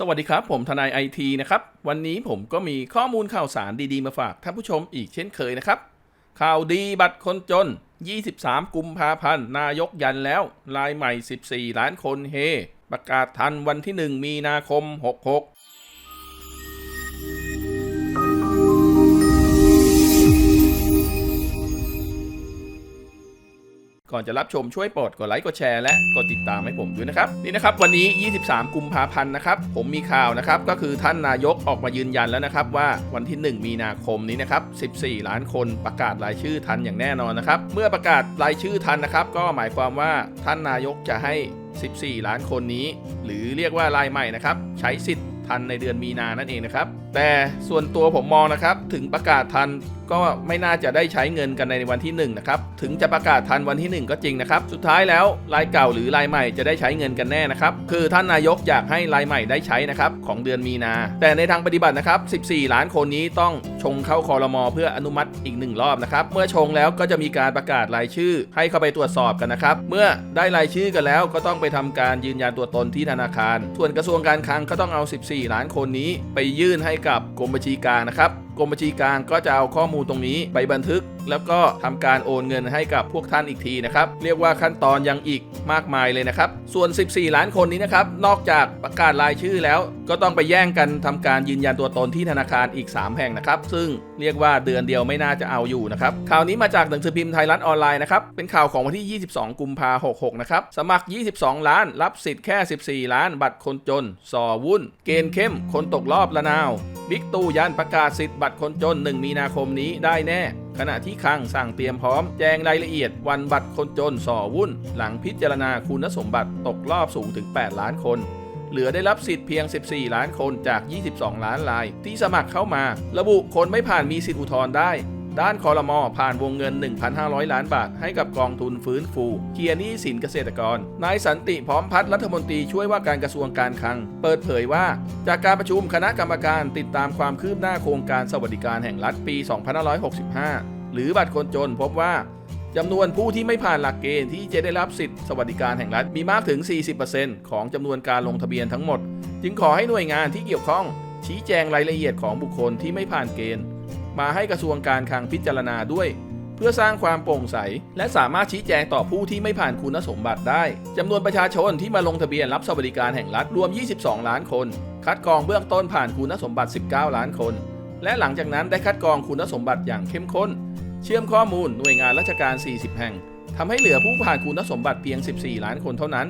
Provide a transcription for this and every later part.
สวัสดีครับ ผมทนายไอทีนะครับ วันนี้ผมก็มีข้อมูลข่าวสารดีๆ มาฝากท่านผู้ชมอีกเช่นเคยนะครับ ข่าวดีบัตรคนจน 23 กุมภาพันธ์นายกยันแล้วลายใหม่ 14 ล้านคนเฮ ประกาศทันวันที่ 1 มีนาคม 66 ก่อนจะรับชมช่วยโปรดกดไลค์กดแชร์และกดติดตามให้ผมด้วยนะครับนี่นะครับวันนี้ 23 กุมภาพันธ์นะครับผมมีข่าวนะครับก็คือท่านนายกออกมายืนยันแล้วนะครับว่าวันที่ 1 มีนาคมนี้นะครับ 14 ล้านคนประกาศรายชื่อทันอย่างแน่นอนนะครับเมื่อประกาศรายชื่อทันนะครับ ก็หมายความว่าท่านนายกจะให้ 14 ล้านคนนี้ หรือเรียกว่ารายใหม่นะครับใช้สิทธิ์ทันในเดือนมีนานั่นเองนะครับแต่ส่วนตัวผมมองนะครับ ถึงประกาศทันก็ไม่น่าจะได้ใช้เงินกันในวันที่1นะครับ ถึงจะประกาศทันวันที่ 1 ก็จริงนะครับ สุดท้ายแล้วรายเก่าหรือรายใหม่จะได้ใช้เงินกันแน่นะครับ คือท่านนายกอยากให้รายใหม่ได้ใช้นะครับของเดือนมีนา แต่ในทางปฏิบัตินะครับ 14 ล้านคนนี้ต้องชงเข้าคอรมอเพื่ออนุมัติอีกหนึ่งรอบนะครับ เมื่อชงแล้วก็จะมีการประกาศรายชื่อ ให้เข้าไปตรวจสอบกันนะครับ เมื่อได้รายชื่อกันแล้วก็ต้องไปทำการยืนยันตัวตนที่ธนาคาร ส่วนกระทรวงการคลังก็ต้องเอา 14 ล้านคนนี้ ไปยื่นให้กับกรมบัญชีกลางนะครับ กรมบัญชีกลางก็จะเอาข้อมูลตรงนี้ไปบันทึก แล้วก็ทำการโอนเงินให้กับพวกท่านอีกทีนะครับ เรียกว่าขั้นตอนยังอีกมากมายเลยนะครับ ส่วน 14 ล้านคนนี้นะครับ นอกจากประกาศรายชื่อแล้ว ก็ต้องไปแย่งกันทำการยืนยันตัวตนที่ธนาคารอีก 3 แห่งนะครับ ซึ่งเรียกว่าเดือนเดียวไม่น่าจะเอาอยู่นะครับ ข่าวนี้มาจากหนังสือพิมพ์ไทยรัฐออนไลน์นะครับ เป็นข่าวของวันที่ 22 กุมภาพันธ์66 นะครับ สมัคร 22 ล้าน รับสิทธิ์แค่ 14 ล้าน บัตรคนจน สอวุ่น เกณฑ์เข้ม คนตกรอบละนาว บิ๊กตู่ยันประกาศสิทธิ์บัตรคนจน 1 มีนาคมนี้ได้แน่ ขณะที่คลังสั่งเตรียมพร้อมแจ้งรายละเอียด วันบัตรคนจนส่อวุ่น หลังพิจารณาคุณสมบัติตกรอบสูงถึง 8 ล้านคน เหลือได้รับสิทธิ์เพียง 14 ล้านคนจาก 22 ล้านราย ที่สมัครเข้ามา ระบุคนไม่ผ่านมีสิทธิอุทธรณ์ได้ ด้านคอรมอผ่านวงเงิน 1,500 ล้านบาท ให้กับกองทุนฟื้นฟู เคลียร์หนี้สินเกษตรกร นายสันติพร้อมพัฒน์รัฐมนตรีช่วยว่าการกระทรวงการคลัง เปิดเผยว่า จากการประชุมคณะกรรมการติดตามความคืบหน้าโครงการสวัสดิการแห่งรัฐปี 2565 หรือบัตรคนจนพบว่าจำนวนผู้ที่ไม่ผ่านหลักเกณฑ์ที่จะได้รับสิทธิสวัสดิการแห่งรัฐมีมากถึง 40%ของจำนวนการลงทะเบียนทั้งหมด จึงขอให้หน่วยงานที่เกี่ยวข้องชี้แจงรายละเอียดของบุคคลที่ไม่ผ่านเกณฑ์ มาให้กระทรวงการคลังพิจารณาด้วย เพื่อสร้างความโปร่งใส และสามารถชี้แจงต่อผู้ที่ไม่ผ่านคุณสมบัติได้จำนวนประชาชนที่มาลงทะเบียนรับสวัสดิการแห่งรัฐรวม 22 ล้านคน คัดกรองเบื้องต้นผ่านคุณสมบัติ 19 ล้านคน และหลังจากนั้นได้คัดกรองคุณสมบัติอย่างเข้มข้น เชื่อมข้อมูลหน่วยงานราชการ 40 แห่งทำให้เหลือผู้ผ่านคุณสมบัติเพียง 14 ล้านคนเท่านั้น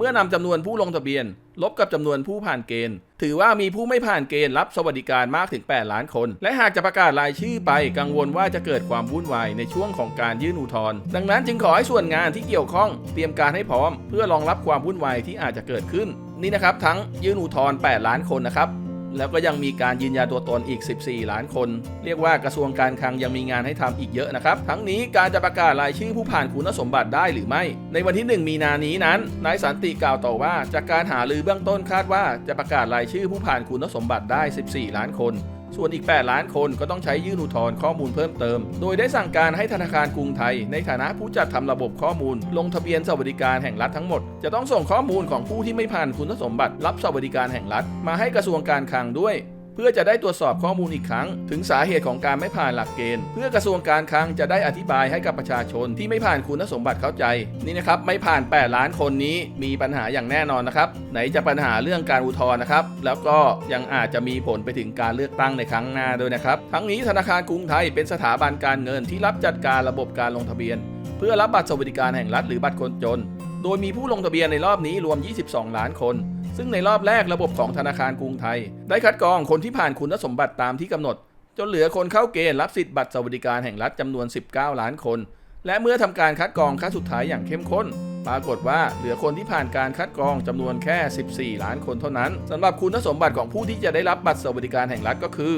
เมื่อนำจำนวนผู้ลงทะเบียน ลบกับจำนวนผู้ผ่านเกณฑ์ ถือว่ามีผู้ไม่ผ่านเกณฑ์รับสวัสดิการมากถึง 8 ล้านคน และหากจะประกาศรายชื่อไปกังวลว่าจะเกิดความวุ่นวายในช่วงของการยื่นอุทธรณ์ดังนั้นจึงขอให้ส่วนงานที่เกี่ยวข้องเตรียมการให้พร้อม เพื่อรองรับความวุ่นวายที่อาจจะเกิดขึ้น นี่นะครับทั้งยื่นอุทธรณ์8ล้านคนนะครับ แล้วก็ยังมีการยืนยันตัวตนอีก 14 ล้านคน เรียกว่ากระทรวงการคลังยังมีงานให้ทำอีกเยอะนะครับ ทั้งนี้การจะประกาศรายชื่อผู้ผ่านคุณสมบัติได้หรือไม่ ในวันที่ 1 มีนานี้นั้นนายสันติกล่าวต่อว่า จากการหาลือเบื้องต้นคาดว่าจะประกาศรายชื่อผู้ผ่านคุณสมบัติได้ 14 ล้านคน ส่วนอีก 8 ล้านคนก็ต้องใช้ยื่นอุทธรณ์ข้อมูลเพิ่มเติม โดยได้สั่งการให้ธนาคารกรุงไทย ในฐานะผู้จัดทำระบบข้อมูล ลงทะเบียนสวัสดิการแห่งรัฐทั้งหมด จะต้องส่งข้อมูลของผู้ที่ไม่ผ่านคุณสมบัติรับสวัสดิการแห่งรัฐ มาให้กระทรวงการคลังด้วย เพื่อจะได้ตรวจสอบข้อมูลอีกครั้ง ถึงสาเหตุของการไม่ผ่านหลักเกณฑ์ เพื่อกระทรวงการคลังจะได้อธิบายให้กับประชาชนที่ไม่ผ่านคุณสมบัติเข้าใจ นี่นะครับไม่ผ่าน 8 ล้านคนนี้มีปัญหาอย่างแน่นอนนะครับ ไหนจะปัญหาเรื่องการอุทธรณ์นะครับ แล้วก็ยังอาจจะมีผลไปถึงการเลือกตั้งในครั้งหน้าด้วยนะครับ ทั้งนี้ธนาคารกรุงไทยเป็นสถาบันการเงินที่รับจัดการระบบการลงทะเบียน เพื่อรับบัตรสวัสดิการแห่งรัฐหรือบัตรคนจน โดยมีผู้ลงทะเบียนในรอบนี้รวม 22 ล้านคน ซึ่งในรอบแรกระบบของธนาคารกรุงไทย ได้คัดกรองคนที่ผ่านคุณสมบัติตามที่กำหนด จนเหลือคนเข้าเกณฑ์รับสิทธิ์บัตรสวัสดิการแห่งรัฐจำนวน 19 ล้านคน และเมื่อทำการคัดกรองครั้งสุดท้ายอย่างเข้มข้น ปรากฏว่าเหลือคนที่ผ่านการคัดกรองจำนวนแค่ 14 ล้านคนเท่านั้นสำหรับคุณสมบัติของผู้ที่จะได้รับบัตรสวัสดิการแห่งรัฐก็คือ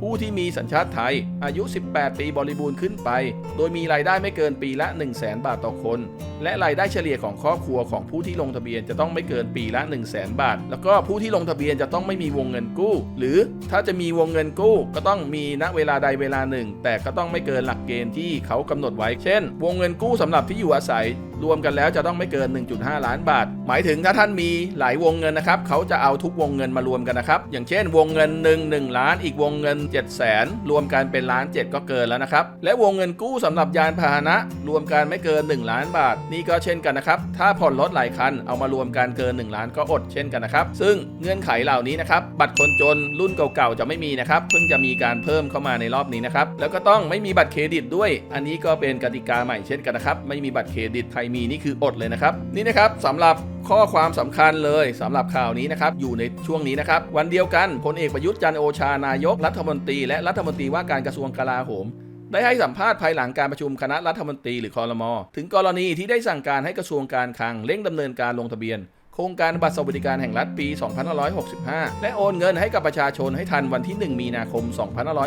ผู้ที่มีสัญชาติไทย อายุ 18 ปีบริบูรณ์ขึ้นไป โดยมีรายได้ไม่เกินปีละ 1 0 0 0 0แบาทต่อคน และรายได้เฉลี่ยของครอบครัวของผู้ที่ลงทะเบียนจะต้องไม่เกินปีละ 1 0 0 0 0แบาท แล้วก็ผู้ที่ลงทะเบียนจะต้องไม่มีวงเงินกู้ หรือถ้าจะมีวงเงินกู้ ก็ต้องมีณเวลาใดเวลาหนึ่ง แต่ก็ต้องไม่เกินหลักเกณฑ์ที่เขากำหนดไว้ เช่น วงเงินกู้สำหรับที่อยู่อาศัย รวมกันแล้วจะต้องไม่เกิน 1.5 ล้านบาท หมายถึงถ้าท่านมีหลายวงเงินนะครับเขาจะเอาทุกวงเงินมารวมกันนะครับ อย่างเช่น วงเงิน 1 1 ล้าน อีกวงเงิน 7 0 0 0 0 0รวมกันเป็นล้าน 7 ก็เกินแล้วนะครับ และวงเงินกู้สำหรับยานพาหนะ รวมกันไม่เกิน 1 ล้านบาท นี่ก็เช่นกันนะครับ ถ้าผ่อนรถหลายคันเอามารวมกันเกิน 1 ล้านก็อดเช่นกันนะครับ ซึ่งเงื่อนไขเหล่านี้นะครับ บัตรคนจนรุ่นเก่าๆจะไม่มีนะครับ เพิ่งจะมีการเพิ่มเข้ามาในรอบนี้นะครับ แล้วก็ต้องไม่มีบัตรเครดิตด้วย อันนี้ก็เป็นกติกาใหม่เช่นกันนะครับ ไม่มีบัตรเครดิตใครมีนี่คืออดเลยนะครับ นี่นะครับสำหรับข้อความสำคัญเลยสำหรับข่าวนี้นะครับอยู่ในช่วงนี้นะครับวันเดียวกันพลเอกประยุทธ์จันโอชานายกรัฐมนตรี และรัฐมนตรีว่าการกระทรวงกลาโหมได้ให้สัมภาษณ์ภายหลังการประชุมคณะรัฐมนตรีหรือคอรมอถึงกรณีที่ได้สั่งการให้กระทรวงการคลังเร่งดำเนินการลงทะเบียน ครงการบัตรสวัสดิการแห่งรัฐปี 2565 และโอนเงินให้กับประชาชนให้ทันวันที่ 1 มีนาคม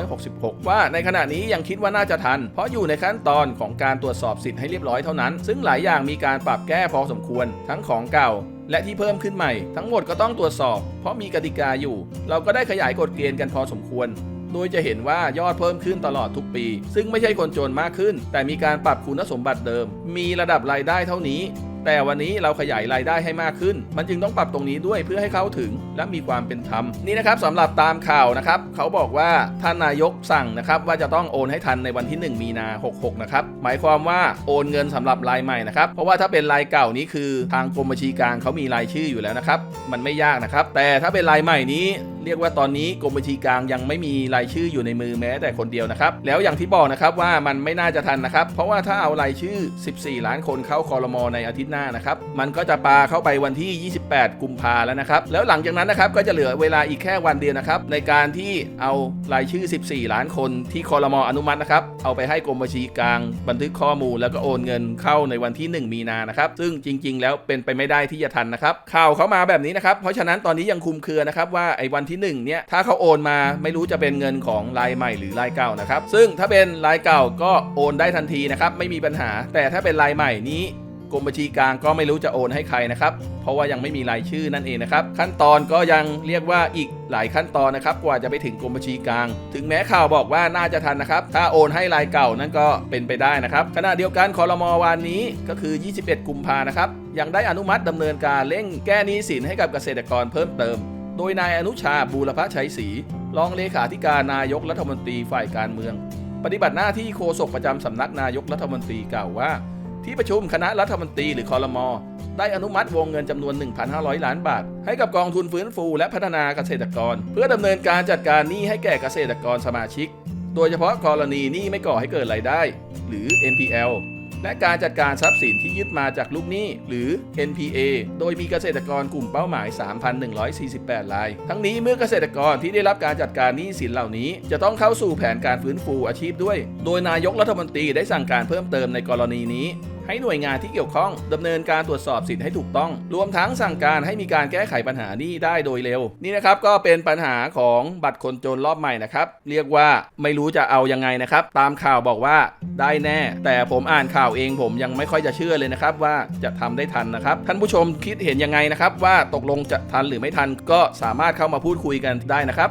2566 ว่าในขณะนี้ยังคิดว่าน่าจะทัน เพราะอยู่ในขั้นตอนของการตรวจสอบสิทธิ์ให้เรียบร้อยเท่านั้น ซึ่งหลายอย่างมีการปรับแก้พอสมควร ทั้งของเก่าและที่เพิ่มขึ้นใหม่ ทั้งหมดก็ต้องตรวจสอบ เพราะมีกติกาอยู่ เราก็ได้ขยายกฎเกณฑ์กันพอสมควร โดยจะเห็นว่ายอดเพิ่มขึ้นตลอดทุกปี ซึ่งไม่ใช่คนจนมากขึ้น แต่มีการปรับคุณสมบัติเดิม มีระดับรายได้เท่านี้ แต่วันนี้เราขยายรายได้ให้มากขึ้น มันจึงต้องปรับตรงนี้ด้วยเพื่อให้เข้าถึง และมีความเป็นธรรมนี่นะครับสำหรับตามข่าวนะครับเขาบอกว่าท่านนายกสั่งนะครับว่าจะต้องโอนให้ทันในวันที่ 1 มีนา 66 นะครับหมายความว่าโอนเงินสำหรับรายใหม่นะครับเพราะว่าถ้าเป็นรายเก่านี้คือทางกรมบัญชีกลางเขามีรายชื่ออยู่แล้วนะครับมันไม่ยากนะครับแต่ถ้าเป็นรายใหม่นี้เรียกว่าตอนนี้กรมบัญชีกลางยังไม่มีรายชื่ออยู่ในมือแม้แต่คนเดียวนะครับ แล้วอย่างที่บอกนะครับว่ามันไม่น่าจะทันนะครับ เพราะว่าถ้าเอารายชื่อ 14 ล้านคนเข้าคอรมอในอาทิตย์หน้านะครับ มันก็จะปาเข้าไปวันที่ 28 กุมภาแล้วนะครับ แล้วหลังจากนั้นนะครับก็จะเหลือเวลาอีกแค่วันเดียวนะครับ ในการที่เอารายชื่อ 14 ล้านคนที่คอรมออนุมัตินะครับ เอาไปให้กรมบัญชีกลาง บันทึกข้อมูลแล้วก็โอนเงินเข้าในวันที่ 1 มีนานะครับ ซึ่งจริง ๆ แล้วเป็นไปไม่ได้ที่จะทันนะครับ ข่าวเขามาแบบนี้นะครับ เพราะฉะนั้นตอนนี้ยังคุมเครือนะครับว่าไอ้วันที่1เนี่ยถ้าเขาโอนมาไม่รู้จะเป็นเงินของรายใหม่หรือรายเก่านะครับ ซึ่งถ้าเป็นรายเก่าก็โอนได้ทันทีนะครับไม่มีปัญหา แต่ถ้าเป็นรายใหม่นี้กรมบัญชีกลางก็ไม่รู้จะโอนให้ใครนะครับ เพราะว่ายังไม่มีรายชื่อนั่นเองนะครับ ขั้นตอนก็ยังเรียกว่าอีกหลายขั้นตอนนะครับ กว่าจะไปถึงกรมบัญชีกลาง ถึงแม้ข่าวบอกว่าน่าจะทันนะครับ ถ้าโอนให้รายเก่านั่นก็เป็นไปได้นะครับขณะเดียวกันคอรมอวันนี้ก็คือ 21 กุมภานะครับยังได้อนุมัติดำเนินการเร่งแก้หนี้สินให้กับเกษตรกรเพิ่มเติม โดยนายอนุชาบูรพชัยศรีรองเลขาธิการนายกรัฐมนตรีฝ่ายการเมือง ปฏิบัติหน้าที่โฆษกประจำสำนักนายกรัฐมนตรีกล่าวว่า ที่ประชุมคณะรัฐมนตรีหรือคอรมอได้อนุมัติวงเงินจำนวน 1,500 ล้านบาท ให้กับกองทุนฟื้นฟูและพัฒนาเกษตรกร เพื่อดำเนินการจัดการหนี้ให้แก่เกษตรกรสมาชิก โดยเฉพาะกรณีหนี้ไม่ก่อให้เกิดรายได้ หรือ NPL และการจัดการทรัพย์สินที่ยึดมาจากลูกหนี้ หรือ NPA โดยมีเกษตรกรกลุ่มเป้าหมาย 3,148 ราย ทั้งนี้เมื่อเกษตรกรที่ได้รับการจัดการหนี้สินเหล่านี้ จะต้องเข้าสู่แผนการฟื้นฟูอาชีพด้วย โดยนายกรัฐมนตรีได้สั่งการเพิ่มเติมในกรณีนี้ ให้หน่วยงานที่เกี่ยวข้องดำเนินการตรวจสอบสิทธิ์ให้ถูกต้อง รวมทั้งสั่งการให้มีการแก้ไขปัญหานี้ได้โดยเร็ว นี่นะครับก็เป็นปัญหาของบัตรคนจนรอบใหม่นะครับ เรียกว่าไม่รู้จะเอายังไงนะครับ ตามข่าวบอกว่าได้แน่ แต่ผมอ่านข่าวเองผมยังไม่ค่อยจะเชื่อเลยนะครับ ว่าจะทำได้ทันนะครับ ท่านผู้ชมคิดเห็นยังไงนะครับ ว่าตกลงจะทันหรือไม่ทันก็สามารถเข้ามาพูดคุยกันได้นะครับ